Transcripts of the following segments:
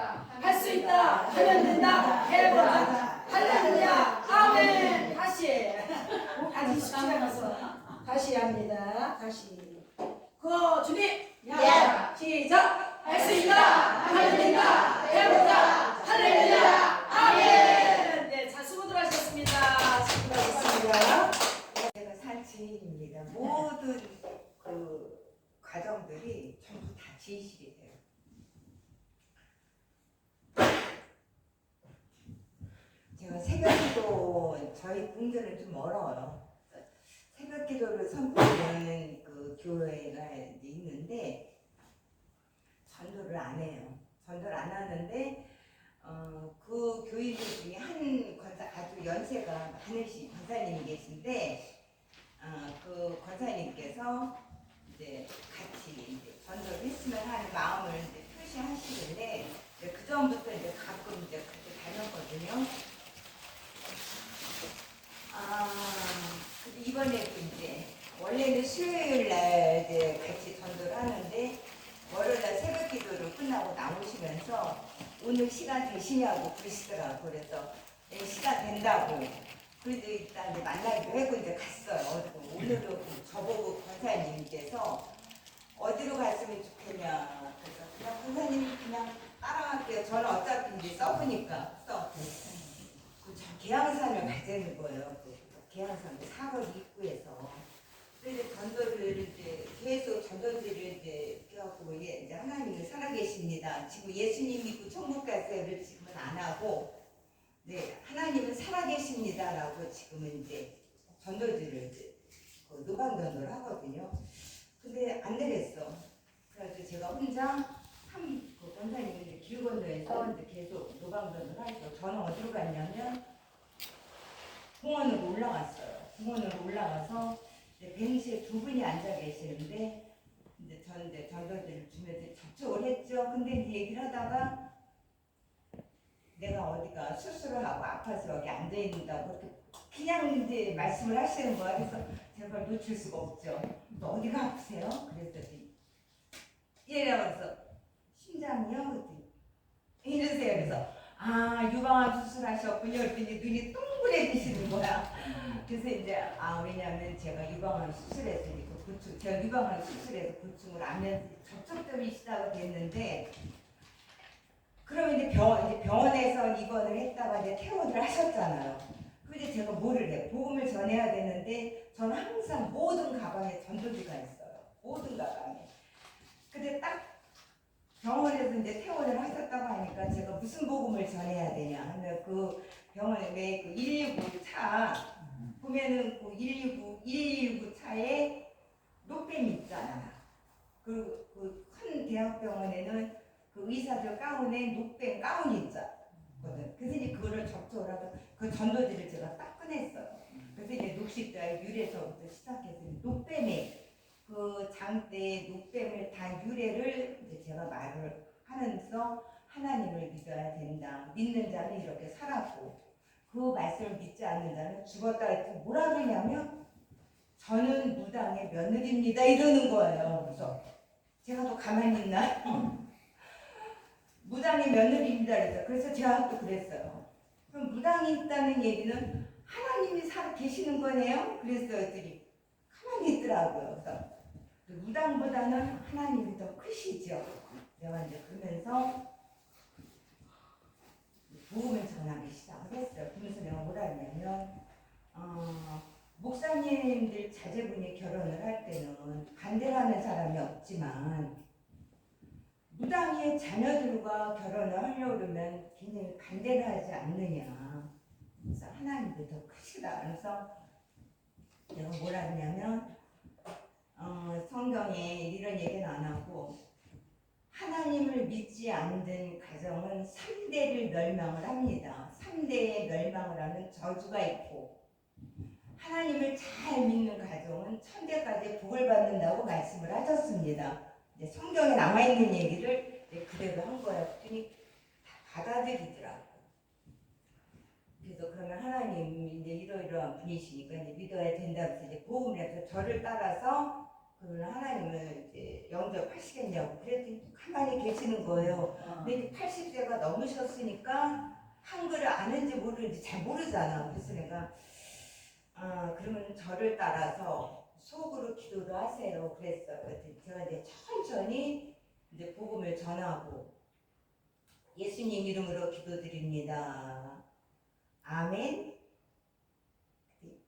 할 수 있다 하면 된다. 해보자. 할렐루야. 아멘. 다시. 아직 쉽지 않아서 다시 합니다. 다시. 그 준비. 야. 시작 새벽기도 저희 공교는 좀 멀어요. 새벽기도를 선포하는 그 교회가 있는데 전도를 안 해요. 전도를 안 하는데 어, 그 교인들 중에 한 권사 아주 연세가 많으신 권사님이 계신데 어, 그 권사님께서 이제 같이 이제 전도를 했으면 하는 마음을 이제 표시하시는데 그 전부터 이제 가끔 이제 그렇게 다녔거든요. 아, 근데 이번에 또 이제 원래는 수요일 날 이제 같이 전도를 하는데 월요일 날 새벽 기도를 끝나고 나오시면서 오늘 시간 되시냐고 그러시더라고. 그래서 네, 시간 된다고. 그래도 일단 이제 만나기로 하고 이제 갔어요. 오늘도 그 저보고 권사님께서 어디로 갔으면 좋겠냐. 그래서 그냥 권사님 그냥 따라갈게요. 저는 어차피 이제 써보니까 써 그참 계양산을 가자는 거예요. 그 계양산 사거 입구에서 그래서 전도를 이제 계속 전도지를 이제 해갖고 이제 하나님이 살아계십니다. 지금 예수님 믿고 천국 가세요를 지금은 안 하고 네 하나님은 살아계십니다라고 지금은 이제 전도지를 이제 그 노방 전도를 하거든요. 근데 안 되겠어. 그래서 제가 혼자 한그 권사님이 이제 길 건너에서 이제 계속 노방 전도를 하니까 저는 어디로 갔냐면 공원으로 올라갔어요. 공원으로 올라가서 이제 벤치에 두 분이 앉아 계시는데 이제 전 이제 전도지를 주면서 접촉을 했죠. 근데 이제 얘기를 하다가 내가 어디가 수술을 하고 아파서 여기 앉아 있는다고 그렇게 그냥 이제 말씀을 하시는 거야. 그래서 그걸 놓칠 수가 없죠. 또 어디가 아프세요? 그랬더니 이래면서 심장이요? 그랬더니 이러세요. 그래서 아 유방암 수술하셨군요. 그랬더니 눈이 동그래지시는 거야. 그래서 이제 아 왜냐하면 제가 유방암 수술했으니까 고충 제가 유방암 수술해서 고충을 안면 접촉점이 시작이 됐는데 그러면 이제 병원 이제 병원에서 입원을 했다가 이제 퇴원을 하셨잖아요. 근데 제가 뭐를 해? 복음을 전해야 되는데 저는 항상 모든 가방에 전도지가 있어요. 모든 가방에. 근데 딱 병원에서 이제 퇴원을 하셨다고 하니까 제가 무슨 복음을 전해야 되냐 하면 그 병원에 왜그 119 차 보면은 그 119, 119 차에 노뱀이 있잖아. 그, 그큰 대학병원에는 그 의사들 가운에 노뱀 가운이 있거든. 그래서 이제 그거를 접촉을 하고 그 전도지를 제가 딱 꺼냈어요. 그래서 이제 녹십자의 유래서부터 시작해서 그 장대 노뱀을 단 유래를 이제 제가 말을 하면서 하나님을 믿어야 된다. 믿는 자는 이렇게 살았고 그 말씀을 믿지 않는 자는 죽었다 했더니 뭐라 그러냐면 저는 무당의 며느리입니다 이러는 거예요. 그래서 제가 또 가만히 있나? 무당의 며느리입니다 그래서 제가 또 그랬어요. 그럼 무당이 있다는 얘기는 하나님이 살아 계시는 거네요? 그래서 애들이 가만히 있더라고요. 그래서 그 무당보다는 하나님이 더 크시죠. 내가 이제 그러면서 복음을 전하기 시작을 했어요. 그러면서 내가 뭐라 했냐면 어, 목사님들 자제분이 결혼을 할 때는 반대하는 사람이 없지만 무당의 자녀들과 결혼을 하려고 그러면 굉장히 반대를 하지 않느냐. 그래서 하나님도 더 크시다. 그래서 내가 뭐라 했냐면 어, 성경에 이런 얘기는 안 하고 하나님을 믿지 않는 가정은 3대를 멸망을 합니다. 3대의 멸망을 하는 저주가 있고 하나님을 잘 믿는 가정은 천대까지 복을 받는다고 말씀을 하셨습니다. 이제 성경에 나와 있는 얘기를 이제 그대로 한 거예요. 그랬더니 다 받아들이더라고. 그래서 그러면 하나님 이제 이러이러한 분이시니까 이제 믿어야 된다면서 이제 복음을 해서 저를 따라서 그걸 하나님을 이제 영접하시겠냐고 그랬더니 가만히 계시는 거예요. 근데 이제 80세가 넘으셨으니까 한글을 아는지 모르는지 잘 모르잖아. 그래서 내가 아 그러면 저를 따라서 속으로 기도를 하세요. 그랬어요. 그랬더니 제가 이제 천천히 이제 복음을 전하고 예수님 이름으로 기도드립니다. 아멘.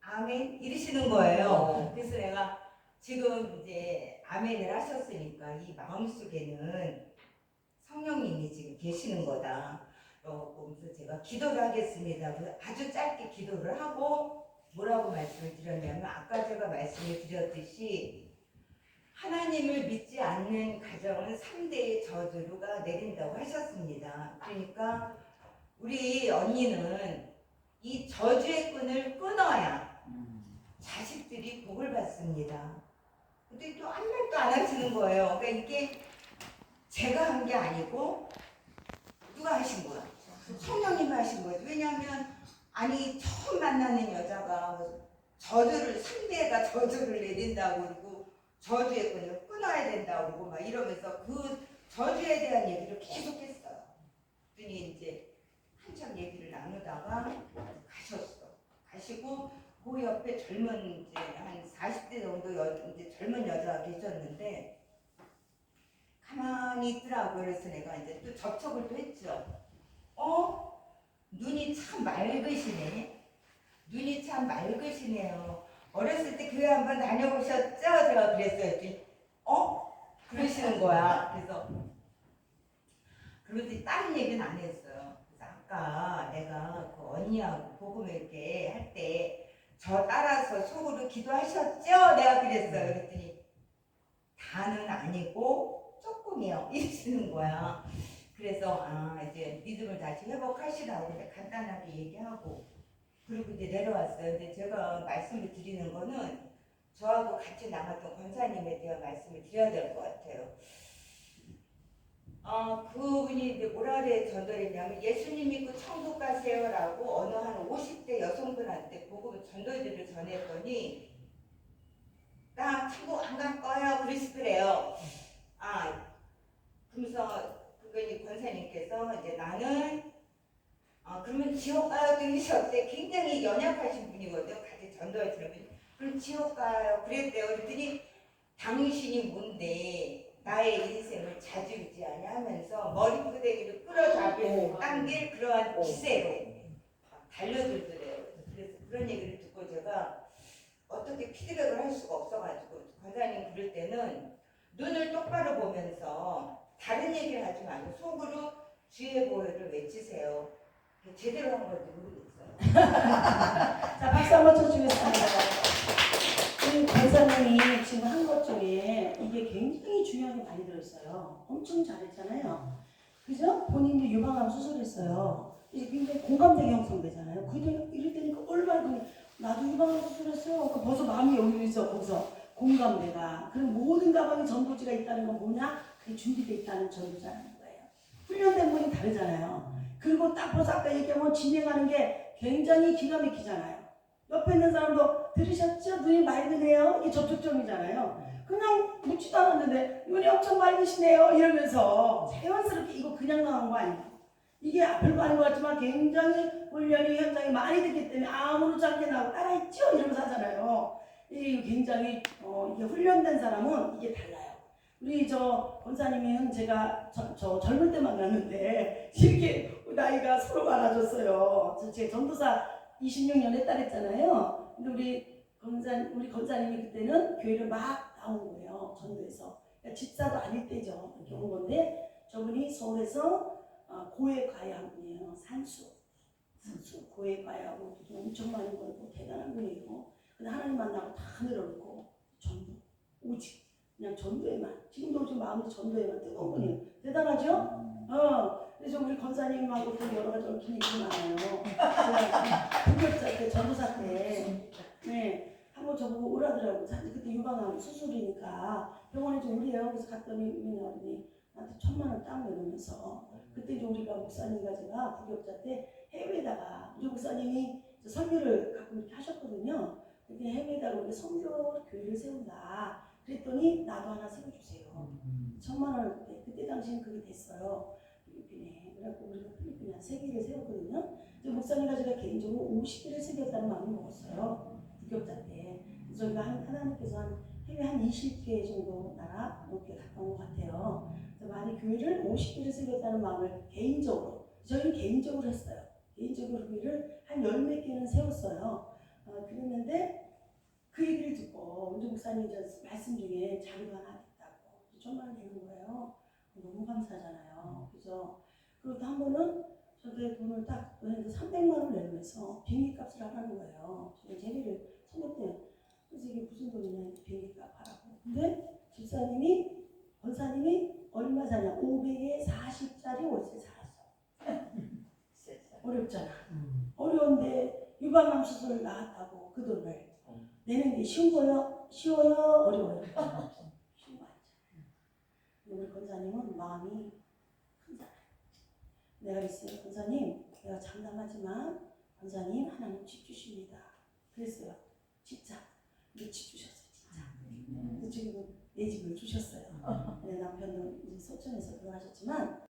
아멘 이러시는 거예요. 그래서 내가 지금 이제 아멘을 하셨으니까 이 마음속에는 성령님이 지금 계시는 거다. 어, 그러면서 제가 기도를 하겠습니다. 그래서 아주 짧게 기도를 하고 뭐라고 말씀을 드렸냐면 아까 제가 말씀을 드렸듯이 하나님을 믿지 않는 가정은 3대의 저주가 내린다고 하셨습니다. 그러니까 우리 언니는 이 저주의 끈을 끊어야 자식들이 복을 받습니다. 근데 또 아무 말도 안 하시는 거예요. 그러니까 이게 제가 한 게 아니고 누가 하신 거야? 성령님이 하신 거죠. 왜냐하면 아니 처음 만나는 여자가 뭐 저주를 상대가 저주를 내린다고 그러고 저주의 끈을 끊어야 된다고 그러고 막 이러면서 그 저주에 대한 얘기를 계속했어요. 그랬더니 이제 한참 얘기를 나누다가 가셨어. 가시고 그 옆에 젊은 이제 한 40대 정도 여, 이제 젊은 여자가 계셨는데 가만히 있더라고요. 그래서 내가 이제 또 접촉을 또 했죠. 어? 눈이 참 맑으시네. 눈이 참 맑으시네요. 어렸을 때 교회 한번 다녀보셨죠? 제가 그랬어요. 어? 그러시는 거야. 그래서 그러더니 다른 얘기는 안 했어요. 그래서 아까 내가 그 언니하고 복음 이렇게 할때 저 따라서 속으로 기도하셨죠? 내가 그랬어요. 그랬더니 다는 아니고 조금이요. 이러시는 거야. 그래서 아 이제 믿음을 다시 회복하시라고 간단하게 얘기하고 그리고 이제 내려왔어요. 근데 제가 말씀을 드리는 거는 저하고 같이 나갔던 권사님에 대한 말씀을 드려야 될 것 같아요. 어, 그분이 이제 뭐라 그래 전도했냐면 예수님 믿고 천국 가세요라고 어느 한 50대 여성분한테 복음 전도지를 전했더니 나 천국 안 갈 거야 그러시더래요. 아 그러면서 그분이 권사님께서 이제 나는 아 그러면 지옥 가요 들으셨대 굉장히 연약하신 분이거든요. 같이 주는 분이 그럼 지옥 가요 그랬대요. 그랬더니 당신이 뭔데 나의 인생을 자주유지하냐 하면서 머리끄댕이를 끌어잡고 당길 그러한 기세로 달려들더래요. 그래서 그런 얘기를 듣고 제가 어떻게 피드백을 할 수가 없어가지고 권사님 그럴 때는 눈을 똑바로 보면서 다른 얘기를 하지 말고 속으로 주의 보혈을 외치세요. 제대로 한 건지 모르겠어요. 자, 박수 한번 쳐주겠습니다. 우리 권사님이 지금 한 것 중에 이게 굉장히 중요하게 많이 들었어요. 엄청 잘했잖아요. 그죠? 본인도 유방암 수술했어요. 굉장히 공감대가 형성되잖아요. 그때 이럴 때니까 얼마나 그 나도 유방암 수술했어. 그 벌써 마음이 있어. 거기서 공감대가. 그리고 모든 가방에 전도지가 있다는 건 뭐냐? 그게 준비되어 있다는 전도자라는 거예요. 훈련된 분이 다르잖아요. 그리고 딱 벌써 아까 얘기하면 진행하는 게 굉장히 기가 막히잖아요. 옆에 있는 사람도 들으셨죠? 눈이 맑으네요. 이게 접촉점이잖아요. 그냥 묻지도 않았는데 눈이 엄청 맑으시네요. 이러면서 자연스럽게 이거 그냥 나온 거 아니에요. 이게 별거 아닌 것 같지만 굉장히 훈련이 현장이 많이 됐기 때문에 아무렇지 않게 나고 따라했죠? 이러면서 하잖아요. 이 굉장히 어, 이게 훈련된 사람은 이게 달라요. 우리 저 권사님은 제가 저, 저 젊을 때 만났는데 이렇게 나이가 서로 많아졌어요. 저제 전도사 26년 했다랬잖아요. 근데 우리 권사 우리 권사님이 그때는 교회를 막 나온 거예요. 전도에서 그러니까 집사도 아닐 때죠. 이렇게 온 건데 저분이 서울에서 어, 고액 과외한 분이에요. 산수 산수 고액 과외하고 돈 엄청 많이 벌고 대단한 분이에요. 근데 하나님 만나고 다 내려놓고 전도 오직 그냥 전도에만 지금도 지금 마음이 전도에만 뜨거운 분이에요. 대단하죠? 어. 그래서 우리 권사님하고 또 여러 가지 얽힌 일이 많아요. 불교자 때 전도사 때 네. 한번 저보고 오라더라고. 사실 그때 유방암 수술이니까 병원에 좀 오래요. 그래서 갔더니 민원이 나한테 천만 원 땅을 내면서 그때 이제 우리가 목사님과 제가 부교자 때 해외에다가 우리 목사님이 저 설교를 가끔 이렇게 하셨거든요. 근데 해외에다가 우리 선교 교회를 세운다. 그랬더니 나도 하나 세워주세요. 천만 원 그때, 그때 당시엔 그게 됐어요. 필리핀에. 그래갖고 우리가 필리핀에 한세 개를 세웠거든요. 목사님과 제가 개인적으로 50개를 세웠다는 마음을 먹었어요. 부격자 때. 그래서 저희가 한, 하나님께서 한 해외 한 20개 정도 나라 넘게 가까운 것 같아요. 많이 교회를 50개를 세웠다는 마음을 개인적으로, 저희는 개인적으로 했어요. 개인적으로 교회를 한 열 몇 개는 세웠어요. 어, 그랬는데 그 얘기를 듣고 우리 목사님 저 말씀 중에 자료가 하나 천만 원 되는 거예요. 너무 감사하잖아요. 그죠? 그리고 또 한 번은 저한테 돈을 딱 은행에서 300만 원을 내면서 비행기 값을 하라는 거예요. 제비를 선거 때 그래서 이게 무슨 돈이냐 비행기 값 하라고. 근데 집사님이 권사님이 얼마 사냐 500에 40짜리 월세 살았어. 어렵잖아. 어려운데 유방암 수술 나왔다고 그 돈을 내는 게 쉬운 거요? 쉬워요? 어려워요? 쉬운 거 아니죠. 근데 우리 권사님은 마음이 큰 사람. 내가 있어요. 권사님, 내가 장담하지만 권사님 하나님 집 주십니다. 그랬어요. 진짜. 근데 집 주셨어요. 진짜. 근데 지금 내 집을 주셨어요. 내 남편은 이제 소천에서 돌아가셨지만